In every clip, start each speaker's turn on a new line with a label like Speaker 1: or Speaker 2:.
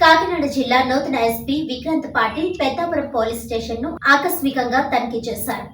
Speaker 1: కాకినాడ జిల్లా నూతన SP Vikrant Patil Peddapuram police స్టేషన్ను ఆకస్మికంగా తనిఖీ చేశారు.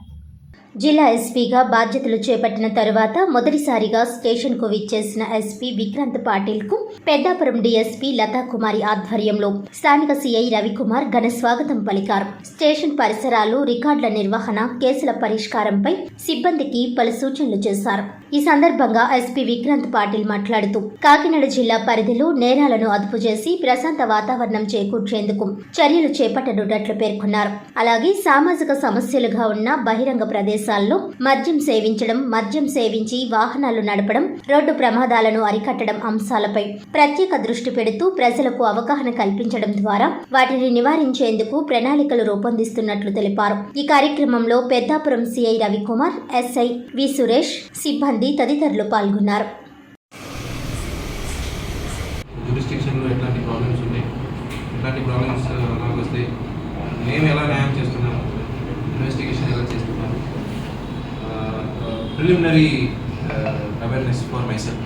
Speaker 1: జిల్లా ఎస్పీగా బాధ్యతలు చేపట్టిన తరువాత మొదటిసారిగా స్టేషన్కు విచ్చేసిన ఎస్పీ విక్రాంత్ పాటిల్కు పెద్దాపురం డీఎస్పీ లతా కుమారి ఆధ్వర్యంలో స్థానిక సిఐ రవికుమార్ ఘన స్వాగతం పలికారు. స్టేషన్ పరిసరాలు రికార్డుల నిర్వహణ కేసుల పరిష్కారంపై సిబ్బందికి పలు సూచనలు చేశారు. ఈ సందర్భంగా ఎస్పీ విక్రాంత్ పాటిల్ మాట్లాడుతూ కాకినాడ జిల్లా పరిధిలో నేరాలను అదుపు చేసి ప్రశాంత వాతావరణం చేకూర్చేందుకు చర్యలు చేపట్టనున్నట్లు పేర్కొన్నారు. అలాగే సామాజిక సమస్యలుగా ఉన్న బహిరంగ ప్రదేశం ప్రదేశాల్లో మద్యం సేవించడం మద్యం సేవించి వాహనాలు నడపడం రోడ్డు ప్రమాదాలను అరికట్టడం అంశాలపై ప్రత్యేక దృష్టి పెడుతూ ప్రజలకు అవగాహన కల్పించడం ద్వారా వాటిని నివారించేందుకు ప్రణాళికలు రూపొందిస్తున్నట్లు తెలిపారు. ఈ కార్యక్రమంలో Peddapuram CI Ravikumar SI V Suresh సిబ్బంది తదితరులు పాల్గొన్నారు.
Speaker 2: ఎట్లాంటి ప్రాబ్లమ్స్ ప్రాబ్లమ్స్ నాకు వస్తాయి? మేము ఎలా న్యాయం చేస్తున్నాము ఇన్వెస్టిగేషన్ ఎలా చేస్తున్నాము preliminary awareness for myself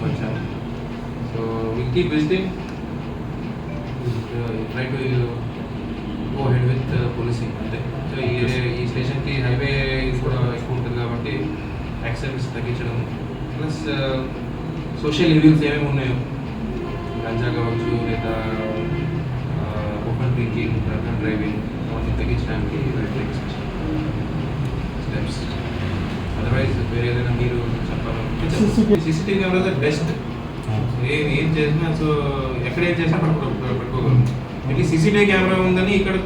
Speaker 2: వచ్చాను so will keep visiting try to go ahead with policing అంతే సో ఈ ఈ స్టేషన్కి హైవే కూడా ఎక్కువ ఉంటుంది కాబట్టి యాక్సిడెంట్స్ తగ్గించడం ప్లస్ సోషల్ ఈవెంట్స్ ఏమేమి ఉన్నాయో? గంజా కావచ్చు లేదా ఓపెన్ డ్రింకింగ్ డ్రంక్ డ్రైవింగ్ అవన్నీ తగ్గించడానికి స్టెప్స్ వేరే ఏదైనా మీరు చెప్పాలి సీసీటీవీ కెమెరా బెస్ట్. ఏం ఏం చేసినా సో ఎక్కడ ఏం చేసినా పట్టుకో పట్టుకోగలం ఇది సీసీటీవీ కెమెరా ఉందని ఇక్కడ